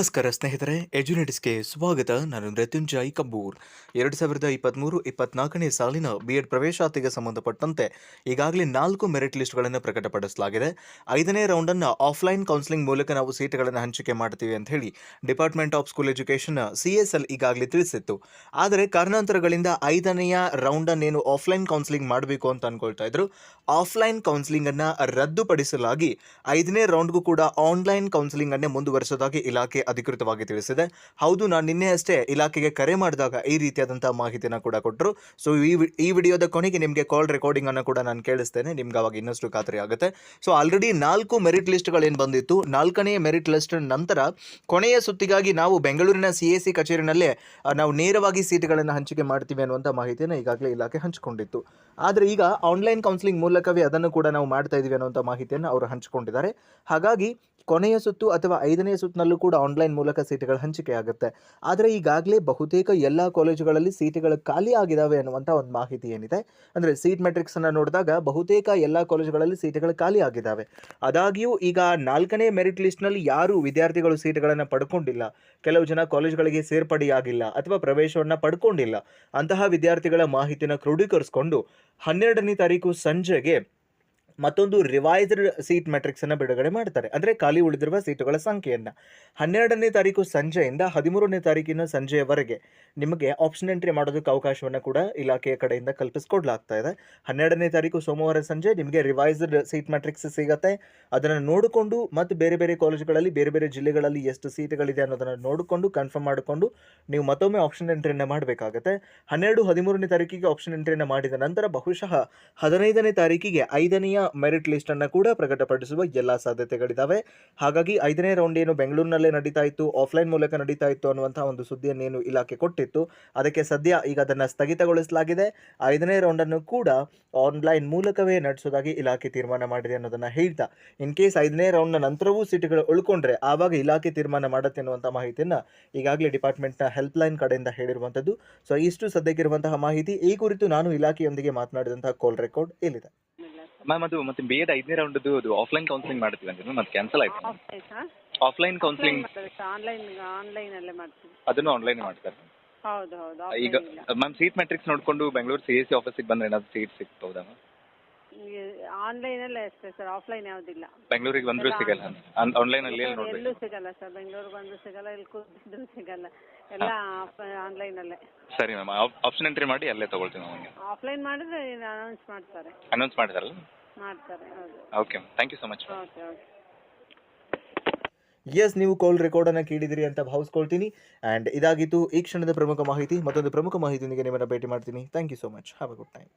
ನಮಸ್ಕಾರ ಸ್ನೇಹಿತರೆ, ಎಜುನೆಟಿಸ್ಗೆ ಸ್ವಾಗತ. ನಾನು ಮೃತ್ಯುಂಜಯ್ ಕಬ್ಬೂರ್ ಎರಡು ಸಾವಿರದ ಇಪ್ಪತ್ತ್ಮೂರು ಇಪ್ಪತ್ನಾಲ್ಕನೇ ಸಾಲಿನ ಬಿ ಎಡ್ ಪ್ರವೇಶಾತಿಗೆ ಸಂಬಂಧಪಟ್ಟಂತೆ ಈಗಾಗಲೇ ನಾಲ್ಕು ಮೆರಿಟ್ ಲಿಸ್ಟ್ಗಳನ್ನು ಪ್ರಕಟಪಡಿಸಲಾಗಿದೆ. ಐದನೇ ರೌಂಡನ್ನು ಆಫ್ಲೈನ್ ಕೌನ್ಸಿಲಿಂಗ್ ಮೂಲಕ ನಾವು ಸೀಟ್ಗಳನ್ನು ಹಂಚಿಕೆ ಮಾಡ್ತೀವಿ ಅಂತ ಹೇಳಿ department of school education C S L ಈಗಾಗಲೇ ತಿಳಿಸಿತ್ತು. ಆದರೆ ಕಾರಣಾಂತರಗಳಿಂದ ಐದನೆಯ ರೌಂಡನ್ನೇನು ಆಫ್ಲೈನ್ ಕೌನ್ಸಿಲಿಂಗ್ ಮಾಡಬೇಕು ಅಂತ ಅನ್ಕೊಳ್ತಾ ಇದ್ರು. ಆಫ್ಲೈನ್ ಕೌನ್ಸಿಲಿಂಗನ್ನು ರದ್ದುಪಡಿಸಲಾಗಿ ಐದನೇ ರೌಂಡ್ಗೂ ಕೂಡ ಆನ್ಲೈನ್ ಕೌನ್ಸಿಲಿಂಗನ್ನೇ ಮುಂದುವರಿಸೋದಾಗಿ ಇಲಾಖೆ ಅಧಿಕೃತವಾಗಿ ತಿಳಿಸಿದೆ. ಹೌದು, ನಾನು ನಿನ್ನೆ ಅಷ್ಟೇ ಇಲಾಖೆಗೆ ಕರೆ ಮಾಡಿದಾಗ ಈ ರೀತಿಯಾದಂಥ ಮಾಹಿತಿನ ಕೂಡ ಕೊಟ್ಟರು ಸೊ ಈ ಈ ವಿಡಿಯೋದ ಕೊನೆಗೆ ನಿಮಗೆ ಕಾಲ್ ರೆಕಾರ್ಡಿಂಗ್ ಅನ್ನು ಕೂಡ ನಾನು ಕೇಳಿಸ್ತೇನೆ. ನಿಮ್ಗೆ ಅವಾಗ ಇನ್ನಷ್ಟು ಖಾತ್ರಿ ಆಗುತ್ತೆ ಸೊ ಆಲ್ರೆಡಿ ನಾಲ್ಕು ಮೆರಿಟ್ ಲಿಸ್ಟ್ಗಳೇನು ಬಂದಿತ್ತು. ನಾಲ್ಕನೆಯ ಮೆರಿಟ್ ಲಿಸ್ಟ್ ನಂತರ ಕೊನೆಯ ಸುತ್ತಿಗಾಗಿ ನಾವು ಬೆಂಗಳೂರಿನ ಸಿ ಎ ಸಿ ಕಚೇರಿನಲ್ಲೇ ನಾವು ನೇರವಾಗಿ ಸೀಟ್ಗಳನ್ನು ಹಂಚಿಕೆ ಮಾಡ್ತೀವಿ ಅನ್ನುವಂಥ ಮಾಹಿತಿಯನ್ನು ಈಗಾಗಲೇ ಇಲಾಖೆ ಹಂಚಿಕೊಂಡಿತ್ತು. ಆದರೆ ಈಗ ಆನ್ಲೈನ್ ಕೌನ್ಸಿಲಿಂಗ್ ಮೂಲಕವೇ ಅದನ್ನು ಕೂಡ ನಾವು ಮಾಡ್ತಾ ಇದ್ದೀವಿ ಅನ್ನುವಂಥ ಮಾಹಿತಿಯನ್ನು ಅವರು ಹಂಚಿಕೊಂಡಿದ್ದಾರೆ. ಹಾಗಾಗಿ ಕೊನೆಯ ಸುತ್ತು ಅಥವಾ ಐದನೇ ಸುತ್ತಿನಲ್ಲೂ ಕೂಡ ಆನ್ಲೈನ್ ಮೂಲಕ ಸೀಟುಗಳು ಹಂಚಿಕೆ ಆಗುತ್ತೆ. ಆದರೆ ಈಗಾಗಲೇ ಬಹುತೇಕ ಎಲ್ಲ ಕಾಲೇಜುಗಳಲ್ಲಿ ಸೀಟುಗಳು ಖಾಲಿ ಆಗಿದ್ದಾವೆ ಅನ್ನುವಂಥ ಒಂದು ಮಾಹಿತಿ ಏನಿದೆ. ಅಂದರೆ ಸೀಟ್ ಮೆಟ್ರಿಕ್ಸನ್ನು ನೋಡಿದಾಗ ಬಹುತೇಕ ಎಲ್ಲ ಕಾಲೇಜುಗಳಲ್ಲಿ ಸೀಟುಗಳು ಖಾಲಿ ಆಗಿದ್ದಾವೆ ಆದಾಗ್ಯೂ ಈಗ ನಾಲ್ಕನೇ ಮೆರಿಟ್ ಲಿಸ್ಟ್ನಲ್ಲಿ ಯಾರು ವಿದ್ಯಾರ್ಥಿಗಳು ಸೀಟುಗಳನ್ನು ಪಡ್ಕೊಂಡಿಲ್ಲ. ಕೆಲವು ಜನ ಕಾಲೇಜುಗಳಿಗೆ ಸೇರ್ಪಡೆಯಾಗಿಲ್ಲ ಅಥವಾ ಪ್ರವೇಶವನ್ನು ಪಡ್ಕೊಂಡಿಲ್ಲ. ಅಂತಹ ವಿದ್ಯಾರ್ಥಿಗಳ ಮಾಹಿತಿನ ಕ್ರೋಢೀಕರಿಸಿಕೊಂಡು ಹನ್ನೆರಡನೇ ತಾರೀಕು ಸಂಜೆಗೆ ಮತ್ತೊಂದು ರಿವೈಸ್ಡ್ ಸೀಟ್ ಮೆಟ್ರಿಕ್ಸನ್ನು ಬಿಡುಗಡೆ ಮಾಡ್ತಾರೆ. ಅಂದರೆ ಖಾಲಿ ಉಳಿದಿರುವ ಸೀಟುಗಳ ಸಂಖ್ಯೆಯನ್ನು. ಹನ್ನೆರಡನೇ ತಾರೀಕು ಸಂಜೆಯಿಂದ ಹದಿಮೂರನೇ ತಾರೀಕಿನ ಸಂಜೆಯವರೆಗೆ ನಿಮಗೆ ಆಪ್ಷನ್ ಎಂಟ್ರಿ ಮಾಡೋದಕ್ಕೆ ಅವಕಾಶವನ್ನು ಕೂಡ ಇಲಾಖೆಯ ಕಡೆಯಿಂದ ಕಲ್ಪಿಸ್ಕೊಡ್ಲಾಗ್ತಾ ಇದೆ. ಹನ್ನೆರಡನೇ ತಾರೀಕು ಸೋಮವಾರ ಸಂಜೆ ನಿಮಗೆ ರಿವೈಸ್ಡ್ ಸೀಟ್ ಮ್ಯಾಟ್ರಿಕ್ಸ್ ಸಿಗತ್ತೆ. ಅದನ್ನು ನೋಡಿಕೊಂಡು ಮತ್ತು ಬೇರೆ ಬೇರೆ ಕಾಲೇಜುಗಳಲ್ಲಿ, ಬೇರೆ ಬೇರೆ ಜಿಲ್ಲೆಗಳಲ್ಲಿ ಎಷ್ಟು ಸೀಟುಗಳಿದೆ ಅನ್ನೋದನ್ನು ನೋಡಿಕೊಂಡು ಕನ್ಫರ್ಮ್ ಮಾಡಿಕೊಂಡು ನೀವು ಮತ್ತೊಮ್ಮೆ ಆಪ್ಷನ್ ಎಂಟ್ರಿಯನ್ನು ಮಾಡಬೇಕಾಗತ್ತೆ. ಹನ್ನೆರಡು ಹದಿಮೂರನೇ ತಾರೀಕಿಗೆ ಆಪ್ಷನ್ ಎಂಟ್ರಿಯನ್ನು ಮಾಡಿದ ನಂತರ ಬಹುಶಃ ಹದಿನೈದನೇ ತಾರೀಕಿಗೆ ಐದನೆಯ ಮೆರಿಟ್ ಲಿಸ್ಟನ್ನು ಕೂಡ ಪ್ರಕಟಪಡಿಸುವ ಎಲ್ಲ ಸಾಧ್ಯತೆಗಳಿದ್ದಾವೆ ಹಾಗಾಗಿ ಐದನೇ ರೌಂಡ್ ಏನು ಬೆಂಗಳೂರಿನಲ್ಲೇ ನಡೀತಾ ಇತ್ತು ಆಫ್ಲೈನ್ ಮೂಲಕ ನಡೀತಾ ಇತ್ತು ಅನ್ನುವಂತಹ ಒಂದು ಸುದ್ದಿಯನ್ನೇನು ಇಲಾಖೆ ಕೊಟ್ಟಿತ್ತು. ಅದಕ್ಕೆ ಸದ್ಯ ಈಗ ಅದನ್ನು ಸ್ಥಗಿತಗೊಳಿಸಲಾಗಿದೆ. ಐದನೇ ರೌಂಡನ್ನು ಕೂಡ ಆನ್ಲೈನ್ ಮೂಲಕವೇ ನಡೆಸೋದಾಗಿ ಇಲಾಖೆ ತೀರ್ಮಾನ ಮಾಡಿದೆ ಅನ್ನೋದನ್ನು ಹೇಳ್ತಾ. ಇನ್ ಕೇಸ್ ಐದನೇ ರೌಂಡ್ನ ನಂತರವೂ ಸೀಟುಗಳು ಉಳ್ಕೊಂಡ್ರೆ ಆವಾಗ ಇಲಾಖೆ ತೀರ್ಮಾನ ಮಾಡುತ್ತೆ ಅನ್ನುವಂಥ ಮಾಹಿತಿಯನ್ನು ಈಗಾಗಲೇ ಡಿಪಾರ್ಟ್ಮೆಂಟ್ನ ಹೆಲ್ಪ್ಲೈನ್ ಕಡೆಯಿಂದ ಹೇಳಿರುವಂಥದ್ದು. ಸೊ, ಇಷ್ಟು ಸದ್ಯಕ್ಕಿರುವಂತಹ ಮಾಹಿತಿ. ಈ ಕುರಿತು ನಾನು ಇಲಾಖೆಯೊಂದಿಗೆ ಮಾತನಾಡಿದಂತಹ ಕಾಲ್ ರೆಕಾರ್ಡ್ ಇಲ್ಲಿದೆ. ಮ್ಯಾಮ್ ಅದು ಮತ್ತೆ ಬಿ ಎಡ್ ಐದನೇ ರೌಂಡ್ ಅದು ಆಫ್ಲೈನ್ ಕೌನ್ಸಿಲಿಂಗ್ ಮಾಡ್ತೀವಿ ಅಂತ ಮತ್ತೆ ಕ್ಯಾನ್ಸಲ್ ಆಯ್ತು. ಆಫ್ಲೈನ್ ಕೌನ್ಸಿಲಿಂಗ್ ಆನ್ಲೈನ್ ಆನ್ಲೈನಲ್ಲೇ ಮಾಡ್ತೀವಿ ಅದನ್ನು ಆನ್ಲೈನ್ ಮಾಡ್ತಾರೆ. ಹೌದು ಹೌದು ಈಗ. ಮ್ಯಾಮ್ ಸೀಟ್ ಮ್ಯಾಟ್ರಿಕ್ಸ್ ನೋಡಿಕೊಂಡು ಬೆಂಗಳೂರು ಸಿ ಎಸ್ ಸಿ ಆಫೀಸಿಗೆ ಬಂದ್ರೆ ಏನಾದ್ರು ಸೀಟ್ ಸಿಗ್ಬೋದಾ ಮ್ಯಾಮ್ ಆನ್ಲೈನಲ್ಲೇ ಅಷ್ಟೇ ಸರ್ ಆಫ್ಲೈನ್ ಯಾವುದಿಲ್ಲ. ಬೆಂಗಳೂರಿಗೆ ಬಂದರೂ ಎಲ್ಲ ಸಿಗಲ್ಲ. ಆನ್ಲೈನಲ್ಲಿ ಎಲ್ಲಿ ಎಲ್ಲೂ ನೋಡ್ಬೇಕು? ಸಿಗಲ್ಲ ಸರ್ ಬೆಂಗಳೂರು ಬಂದ್ರು ಸಿಗಲ್ಲ ಇಲ್ಲಿ ಕೂತಿದ್ರು ಸಿಗಲ್ಲ. ಎಲ್ಲ ಆನ್ಲೈನಲ್ಲೇ ಸರಿ ಮ್ಯಾಮ್ ಆಪ್ಷನ್ ಎಂಟ್ರಿ ಮಾಡಿ ಅಲ್ಲೇ ತಗೊಳ್ತೀನಿ ಮ್ಯಾಮ್ ಹಂಗೆ ಆಫ್ಲೈನ್ ಮಾಡಿದ್ರೆ ಅನೌನ್ಸ್ ಮಾಡ್ತಾರೆ. ಅನೌನ್ಸ್ ಮಾಡಿದಾರಲ್ಲ? ಮಾಡ್ತಾರೆ ಹೌದು. Okay thank you so much okay okay yes ನೀವು ಕಾಲ್ ಅನ್ನ ಕೇಳಿದಿರಿ ಅಂತ ಭಾವಿಸ್ಕೊಳ್ತೀನಿ. ಅಂಡ್ ಇದಾಗಿತ್ತು ಈ ಕ್ಷಣದ ಪ್ರಮುಖ ಮಾಹಿತಿ. ಮತ್ತೊಂದು ಪ್ರಮುಖ ಮಾಹಿತಿಯೊಂದಿಗೆ ನಿಮ್ಮನ್ನು ಭೇಟಿ ಮಾಡ್ತೀನಿ. Thank you so much have a good time